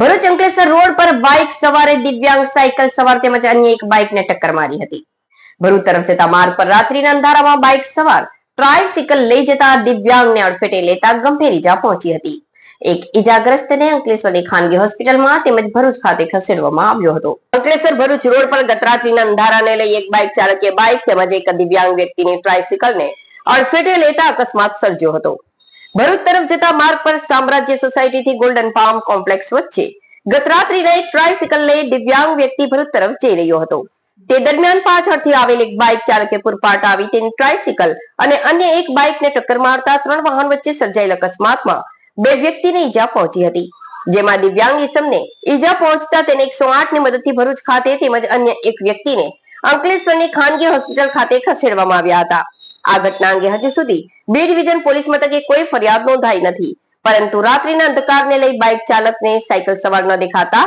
Bharuch Ankleshwar road પર bike સવારે દિવ્યાંગ સાયકલ સવાર તેમજ અન્ય એક બાઇકને ટક્કર મારી હતી. ભરૂચ તરફ જતા માર્ગ પર રાત્રિના અંધારામાં બાઇક સવાર ટ્રાયસિકલ લઈ જતા દિવ્યાંગને અડફેટે લેતા ગંભીર ઈજા પહોંચી હતી. એક ઈજાગ્રસ્તને અંકલેશ્વરની ખાનગી હોસ્પિટલમાં તેમજ ભરૂચ ખાતે ખસેડવામાં આવ્યો હતો. અંકલેશ્વર ભરૂચ રોડ પર ગતરાત્રિના અંધારાને લઈ એક બાઇક ચાલકે બાઇક તેમજ એક દિવ્યાંગ વ્યક્તિની ટ્રાયસિકલને અડફેટે લેતા અકસ્માત સર્જ્યો હતો. ભરૂચ તરફ જતા માર્ગ પર સામ્રાજ્ય સોસાયટી થી ગોલ્ડન ફાર્મ કોમ્પ્લેક્સ વચ્ચે ગત રાત્રિના ટ્રાયસિકલ લઈ દિવ્યાંગ વ્યક્તિ ભરૂચ તરફ જઈ રહ્યો હતો. તે દરમિયાન પાછળથી આવેલ એક બાઇક ચાલકે પૂરપાટ આવી તેની ટ્રાયસિકલ અને અન્ય એક બાઇકને ટક્કર મારતા ત્રણ વાહન વચ્ચે સર્જાયેલ અકસ્માતમાં બે વ્યક્તિને ઈજા પહોંચી હતી. જેમાં દિવ્યાંગ ઈસમને ઈજા પહોંચતા તેને એકસો આઠની મદદથી ભરૂચ ખાતે તેમજ અન્ય એક વ્યક્તિને અંકલેશ્વરની ખાનગી હોસ્પિટલ ખાતે ખસેડવામાં આવ્યા હતા. આ ઘટના અંગે હજુ સુધી બે ડિવિઝન પોલીસ મથકે કોઈ ફરિયાદ નોંધાઈ નથી. પરંતુ રાત્રિના અંધકારને લઈ બાઇક ચાલકને સાયકલ સવાર ન દેખાતા